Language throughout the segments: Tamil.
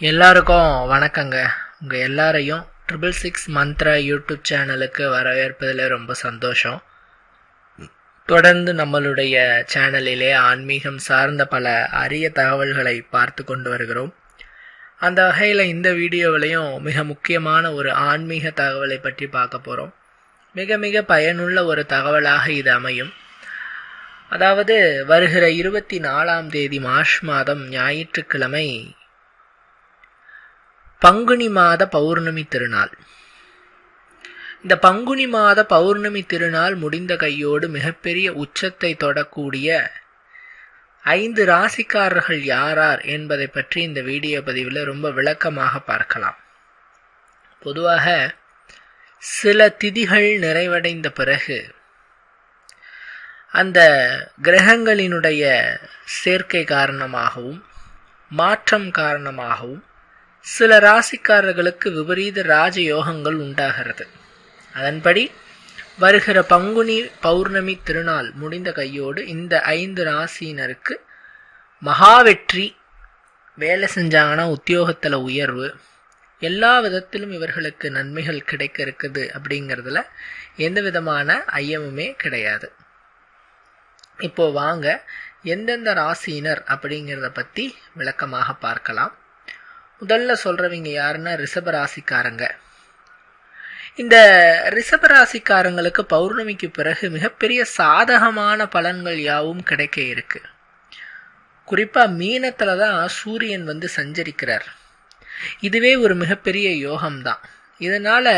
எல்லாருக்கும் வணக்கங்க. உங்கள் எல்லாரையும் ட்ரிபிள் சிக்ஸ் மந்த்ரா யூடியூப் சேனலுக்கு வரவேற்பதில் ரொம்ப சந்தோஷம். தொடர்ந்து நம்மளுடைய சேனலிலே ஆன்மீகம் சார்ந்த பல அரிய தகவல்களை பார்த்து கொண்டு வருகிறோம். அந்த வகையில் இந்த வீடியோவிலையும் மிக முக்கியமான ஒரு ஆன்மீக தகவலை பற்றி பார்க்க போகிறோம் மிக மிக பயனுள்ள ஒரு தகவலாக இது அமையும். அதாவது வருகிற இருபத்தி நாலாம் தேதி மார்ச் மாதம் ஞாயிற்றுக்கிழமை பங்குனி மாத பௌர்ணமி திருநாள். இந்த பங்குனி மாத பௌர்ணமி திருநாள் முடிந்த கையோடு மிகப்பெரிய உச்சத்தை தொடக்கூடிய ஐந்து ராசிக்காரர்கள் யாரார் என்பதை பற்றி இந்த வீடியோ பதிவில் ரொம்ப விளக்கமாக பார்க்கலாம். பொதுவாக சில திதிகள் நிறைவடைந்த பிறகு அந்த கிரகங்களினுடைய சேர்க்கை காரணமாகவும் மாற்றம் காரணமாகவும் சில ராசிக்காரர்களுக்கு விபரீத ராஜயோகங்கள் உண்டாகிறது. அதன்படி வருகிற பங்குனி பௌர்ணமி திருநாள் முடிந்த கையோடு இந்த ஐந்து ராசியினருக்கு மகா வெற்றி வேலை செஞ்சாங்கன்னா உத்தியோகத்தில் உயர்வு எல்லா விதத்திலும் இவர்களுக்கு நன்மைகள் கிடைக்க இருக்குது அப்படிங்கிறதுல எந்த விதமான ஐயமுமே கிடையாது. இப்போ வாங்க எந்தெந்த ராசியினர் அப்படிங்கிறத பற்றி விளக்கமாக பார்க்கலாம். முதல்ல சொல்கிறவங்க யாருன்னா ரிஷபராசிக்காரங்க இந்த ரிஷபராசிக்காரங்களுக்கு பௌர்ணமிக்கு பிறகு மிகப்பெரிய சாதகமான பலன்கள் யாவும் கிடைக்க இருக்கு. குறிப்பாக மீனத்தில் தான் சூரியன் வந்து சஞ்சரிக்கிறார். இதுவே ஒரு மிகப்பெரிய யோகம்தான். இதனால்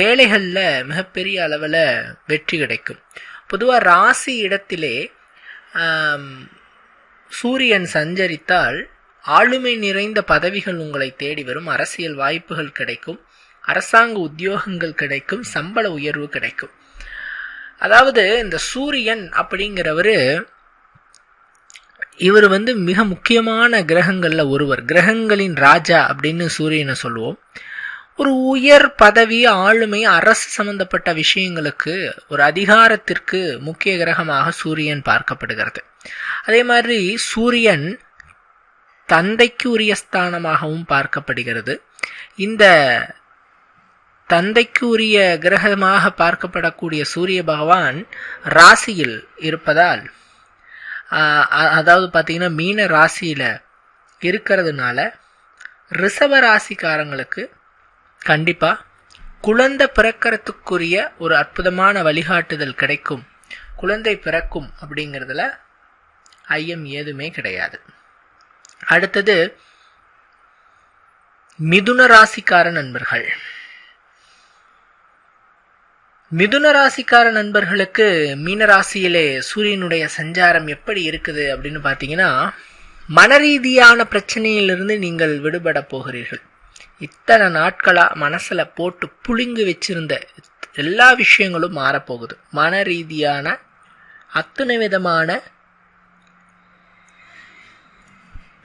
வேலைகளில் மிகப்பெரிய அளவில் வெற்றி கிடைக்கும். பொதுவாக ராசி இடத்திலே சூரியன் சஞ்சரித்தால் ஆளுமை நிறைந்த பதவிகள் உங்களை தேடி வரும். அரசியல் வாய்ப்புகள் கிடைக்கும். அரசாங்க உத்தியோகங்கள் கிடைக்கும். சம்பள உயர்வு கிடைக்கும். அதாவது இந்த சூரியன் அப்படிங்கிறவர் இவர் வந்து மிக முக்கியமான கிரகங்களில் ஒருவர். கிரகங்களின் ராஜா அப்படின்னு சூரியனை சொல்லுவோம். ஒரு உயர் பதவி ஆளுமை அரசு சம்பந்தப்பட்ட விஷயங்களுக்கு ஒரு அதிகாரத்திற்கு முக்கிய கிரகமாக சூரியன் பார்க்கப்படுகிறது. அதே மாதிரி சூரியன் தந்தைக்கு உரிய ஸ்தானமாகவும் பார்க்கப்படுகிறது. இந்த தந்தைக்கு உரிய கிரகமாக பார்க்கப்படக்கூடிய சூரிய பகவான் ராசியில் இருப்பதால் அதாவது பார்த்தீங்கன்னா மீன ராசியில் இருக்கிறதுனால ரிஷப ராசிக்காரங்களுக்கு கண்டிப்பாக குழந்தை பிறக்கிறதுக்குரிய ஒரு அற்புதமான வழிகாட்டுதல் கிடைக்கும். குழந்தை பிறக்கும் அப்படிங்கிறதுல ஐயம் ஏதுமே கிடையாது. அடுத்தது மிதுன ராசிக்கார நண்பர்கள். மிதுன ராசிக்கார நண்பர்களுக்கு மீன ராசியிலே சூரியனுடைய சஞ்சாரம் எப்படி இருக்குது அப்படின்னு பார்த்தீங்கன்னா மனரீதியான பிரச்சனையிலிருந்து நீங்கள் விடுபட போகிறீர்கள். இத்தனை நாட்களா மனசுல போட்டு புழுங்கி வச்சிருந்த எல்லா விஷயங்களும் மாறப்போகுது. மன ரீதியான அத்தனை விதமான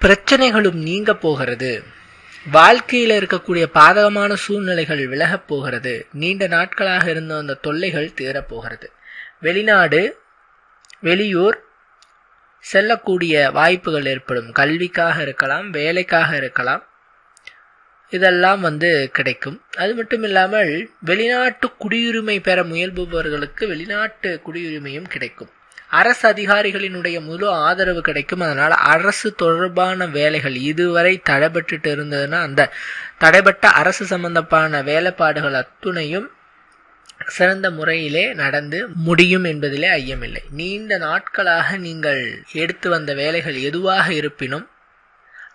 பிரச்சனைகளும் நீங்க போகிறது. வாழ்க்கையில் இருக்கக்கூடிய பாதகமான சூழ்நிலைகள் விலகப் போகிறது. நீண்ட நாட்களாக இருந்த அந்த தொல்லைகள் தீரப்போகிறது வெளிநாடு வெளியூர் செல்லக்கூடிய வாய்ப்புகள் ஏற்படும். கல்விக்காக இருக்கலாம் வேலைக்காக இருக்கலாம். இதெல்லாம் வந்து கிடைக்கும். அது மட்டும் இல்லாமல் வெளிநாட்டு குடியுரிமை பெற முயல்பவர்களுக்கு வெளிநாட்டு குடியுரிமையும் கிடைக்கும். அரசு அதிகாரிகளினுடைய முழு ஆதரவு கிடைக்கும். அதனால் அரசு தொடர்பான வேலைகள் இதுவரை தடைபட்டு இருந்ததுன்னா அந்த தடைபட்ட அரசு சம்பந்தப்பான வேலைப்பாடுகள் அத்துணையும் சிறந்த முறையிலே நடந்து முடியும் என்பதிலே ஐயமில்லை. நீண்ட நாட்களாக நீங்கள் எடுத்து வந்த வேலைகள் எதுவாக இருப்பினும்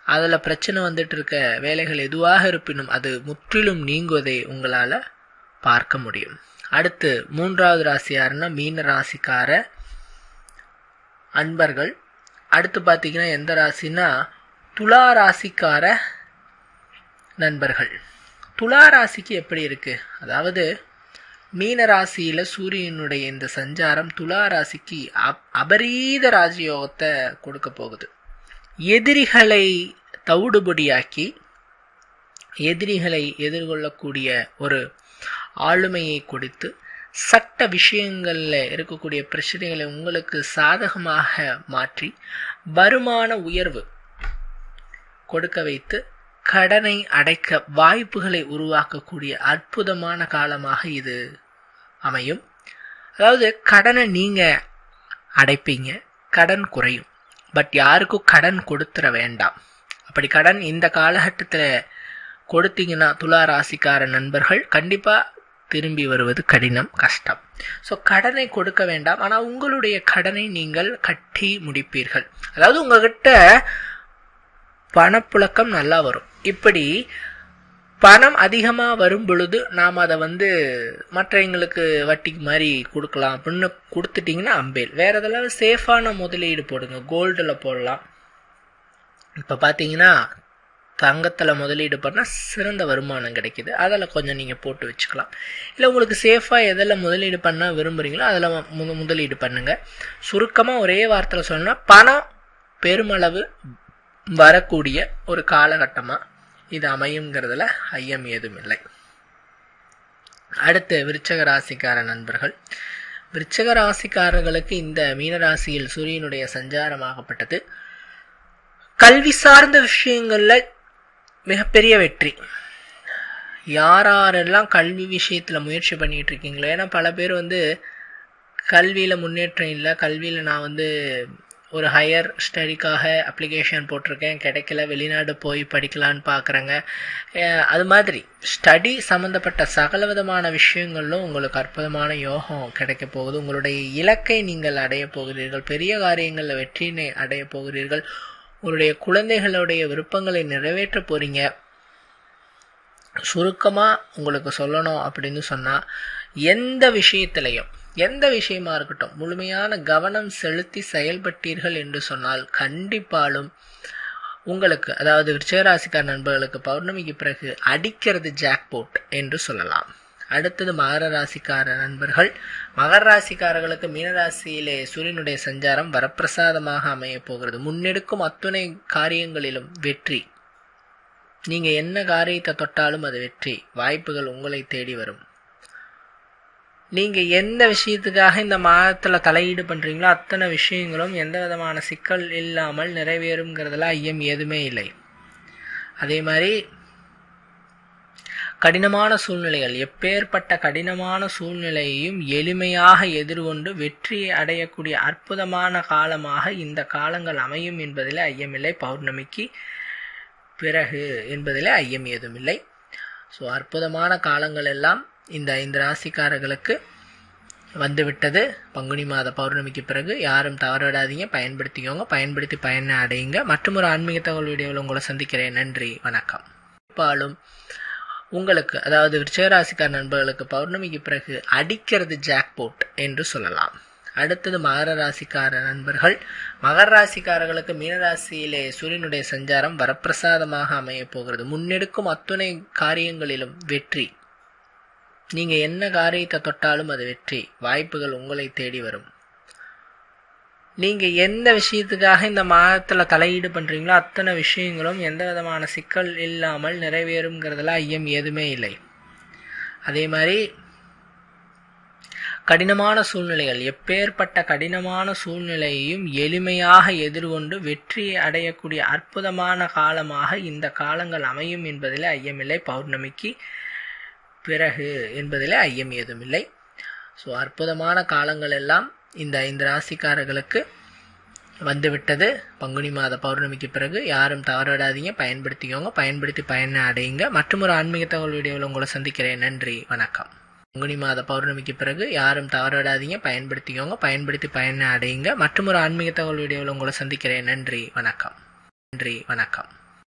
அதில் பிரச்சனை வந்துட்டு இருக்க வேலைகள் எதுவாக இருப்பினும் அது முற்றிலும் நீங்குவதை உங்களால் பார்க்க முடியும். அடுத்து மூன்றாவது ராசி யாருன்னா மீன ராசிக்கார அன்பர்கள் அடுத்து பார்த்தீங்கன்னா எந்த ராசினா துலா ராசிக்கார நண்பர்கள். துலா ராசிக்கு எப்படி இருக்குது அதாவது மீன ராசியில் சூரியனுடைய இந்த சஞ்சாரம் துலா ராசிக்கு அப் அபரீத ராஜயோகத்தை கொடுக்க போகுது. எதிரிகளை தவிடுபடியாக்கி எதிரிகளை எதிர்கொள்ளக்கூடிய ஒரு ஆளுமையை கொடுத்து சட்ட விஷயங்களில் இருக்கக்கூடிய பிரச்சனைகளை உங்களுக்கு சாதகமாக மாற்றி வருமான உயர்வு கொடுக்க வைத்து கடனை அடைக்க வாய்ப்புகளை உருவாக்கக்கூடிய அற்புதமான காலமாக இது அமையும். அதாவது கடனை நீங்கள் அடைப்பீங்க கடன் குறையும். பட் யாருக்கும் கடன் கொடுத்துட வேண்டாம். அப்படி கடன் இந்த காலகட்டத்தில் கொடுத்தீங்கன்னா துலா ராசிக்கார நண்பர்கள் கண்டிப்பாக திரும்பி வருவது கடினம் கஷ்டம். ஸோ கடனை கொடுக்க வேண்டாம். ஆனால் உங்களுடைய கடனை நீங்கள் கட்டி முடிப்பீர்கள். அதாவது உங்ககிட்ட பணப்புழக்கம் நல்லா வரும். இப்படி பணம் அதிகமாக வரும் பொழுது நாம் அதை வந்து மற்றவங்களுக்கு வட்டிக்கு மாதிரி கொடுக்கலாம். அப்படின்னு கொடுத்துட்டிங்கன்னா அம்பேல். வேறு எதெல்லாம் சேஃபான முதலீடு போடுங்க. கோல்டில் போடலாம். இப்போ பார்த்தீங்கன்னா தங்கத்தில் முதலீடு பண்ணால் சிறந்த வருமானம் கிடைக்கிது. அதில் கொஞ்சம் நீங்கள் போட்டு வச்சுக்கலாம். இல்லை உங்களுக்கு சேஃபாக எதில் முதலீடு பண்ண விரும்புகிறீங்களோ அதில் மு முதலீடு பண்ணுங்கள் சுருக்கமாக ஒரே வார்த்தையில் சொன்னால் பணம் பெருமளவு வரக்கூடிய ஒரு காலகட்டமாக இது அமையுங்கிறதுல ஐயம் ஏதும் இல்லை. அடுத்து விருச்சக ராசிக்கார நண்பர்கள். விருச்சக ராசிக்காரர்களுக்கு இந்த மீனராசியில் சூரியனுடைய சஞ்சாரமாகப்பட்டது கல்வி சார்ந்த விஷயங்களில் மிகப்பெரிய வெற்றி. யாரெல்லாம் கல்வி விஷயத்தில் முயற்சி பண்ணிகிட்டு இருக்கீங்களோ ஏன்னா பல பேர் வந்து கல்வியில் முன்னேற்றம் இல்லை கல்வியில் நான் வந்து ஒரு ஹையர் ஸ்டடிக்காக அப்ளிகேஷன் போட்டிருக்கேன் கிடைக்கல வெளிநாடு போய் படிக்கலான்னு பார்க்குறேங்க அது மாதிரி ஸ்டடி சம்மந்தப்பட்ட சகல விதமான விஷயங்களும் உங்களுக்கு அற்புதமான யோகம் கிடைக்க போகுது. உங்களுடைய இலக்கை நீங்கள் அடைய போகிறீர்கள் பெரிய காரியங்களில் வெற்றினை அடைய போகிறீர்கள். உங்களுடைய குழந்தைகளுடைய விருப்பங்களை நிறைவேற்ற போகிறீங்க சுருக்கமாக உங்களுக்கு சொல்லணும் அப்படின்னு சொன்னால் எந்த விஷயத்திலையும் எந்த விஷயமா இருக்கட்டும் முழுமையான கவனம் செலுத்தி செயல்பட்டீர்கள் என்று சொன்னால் கண்டிப்பாலும் உங்களுக்கு அதாவது விருச்சகராசிக்கார நண்பர்களுக்கு பௌர்ணமிக்கு பிறகு அடிக்கிறது ஜாக்போட் என்று சொல்லலாம். அடுத்தது மகர ராசிக்கார நண்பர்கள். மகர ராசிக்காரர்களுக்கு மீனராசியிலே சூரியனுடைய சஞ்சாரம் வரப்பிரசாதமாக அமைய போகிறது. முன்னெடுக்கும் அத்துணை காரியங்களிலும் வெற்றி. நீங்க என்ன காரியத்தை தொட்டாலும் அது வெற்றி. வாய்ப்புகள் உங்களை தேடி வரும். நீங்க எந்த விஷயத்துக்காக இந்த மாதத்துல தலையீடு பண்றீங்களோ அத்தனை விஷயங்களும் எந்த விதமான சிக்கல் இல்லாமல் நிறைவேறுங்கிறதுல ஐயம் எதுவுமே இல்லை. அதே மாதிரி கடினமான சூழ்நிலைகள் எப்பேற்பட்ட கடினமான சூழ்நிலையையும் எளிமையாக எதிர்கொண்டு வெற்றியை அடையக்கூடிய அற்புதமான காலமாக இந்த காலங்கள் அமையும் என்பதில் ஐயமில்லை. பௌர்ணமிக்கு பிறகு என்பதில் ஐயம் ஏதுமில்லை. ஸோ அற்புதமான காலங்கள் எல்லாம் இந்த ஐந்து ராசிக்காரர்களுக்கு வந்துவிட்டது. பங்குனி மாத பௌர்ணமிக்கு பிறகு யாரும் தவறவிடாதீங்க பயன்படுத்திக்கோங்க பயன்படுத்தி பயனை அடையுங்க மற்றும் ஒரு ஆன்மீக தகவல் வீடியோவில் உங்களை சந்திக்கிறேன். நன்றி வணக்கம். பாலும் உங்களுக்கு அதாவது விருச்சகராசிக்கார நண்பர்களுக்கு பௌர்ணமிக்கு பிறகு அடிக்கிறது ஜாக்போட் என்று சொல்லலாம். அடுத்தது மகர ராசிக்கார நண்பர்கள். மகர ராசிக்காரர்களுக்கு மீனராசியிலே சூரியனுடைய சஞ்சாரம் வரப்பிரசாதமாக அமையப் போகிறது. முன்னெடுக்கும் அத்துணை காரியங்களிலும் வெற்றி. நீங்கள் என்ன காரியத்தை தொட்டாலும் அது வெற்றி. வாய்ப்புகள் உங்களை தேடி வரும். நீங்கள் எந்த விஷயத்துக்காக இந்த மாதத்தில் தலையீடு பண்ணுறீங்களோ அத்தனை விஷயங்களும் எந்த விதமான சிக்கல் இல்லாமல் நிறைவேறுங்கிறதுல ஐயம் எதுவுமே இல்லை. அதே மாதிரி கடினமான சூழ்நிலைகள் எப்பேற்பட்ட கடினமான சூழ்நிலையையும் எளிமையாக எதிர்கொண்டு வெற்றியை அடையக்கூடிய அற்புதமான காலமாக இந்த காலங்கள் அமையும் என்பதில் ஐயமில்லை பௌர்ணமிக்கு பிறகு என்பதில் ஐயம் ஏதுமில்லை ஸோ அற்புதமான காலங்கள் எல்லாம் இந்த ஐந்து ராசிக்காரர்களுக்கு வந்துவிட்டது. பங்குனி மாத பௌர்ணமிக்கு பிறகு யாரும் தவறவிடாதீங்க பயன்படுத்திக்கோங்க பயன்படுத்தி பயனை அடையுங்க. மற்றொரு ஆன்மீக தகவல் வீடியோவில் உங்களை சந்திக்கிறேன். நன்றி வணக்கம். பங்குனி மாத பௌர்ணமிக்கு பிறகு யாரும் தவறவிடாதீங்க பயன்படுத்திக்கோங்க பயன்படுத்தி பயனை அடையுங்க. மற்றொரு ஆன்மீக தகவல் வீடியோவில் உங்களை சந்திக்கிறேன். நன்றி வணக்கம். நன்றி வணக்கம்.